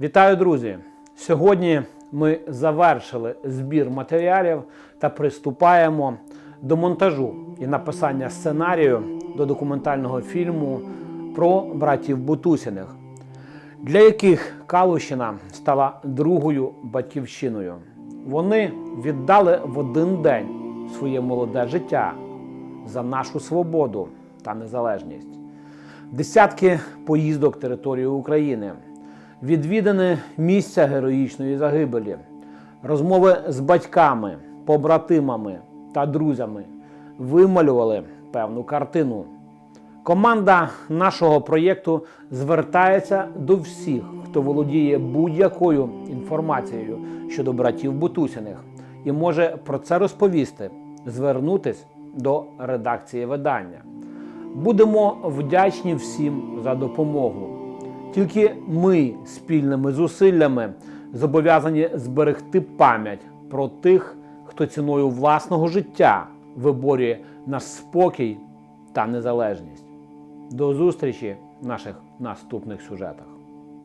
Вітаю, друзі! Сьогодні ми завершили збір матеріалів та приступаємо до монтажу і написання сценарію до документального фільму про братів Бутусіних, для яких Калущина стала другою батьківщиною. Вони віддали в один день своє молоде життя за нашу свободу та незалежність. Десятки поїздок територією України, відвідане місця героїчної загибелі, розмови з батьками, побратимами та друзями вималювали певну картину. Команда нашого проєкту звертається до всіх, хто володіє будь-якою інформацією щодо братів Бутусіних і може про це розповісти, звернутись до редакції видання. Будемо вдячні всім за допомогу. Тільки ми спільними зусиллями зобов'язані зберегти пам'ять про тих, хто ціною власного життя виборює наш спокій та незалежність. До зустрічі в наших наступних сюжетах.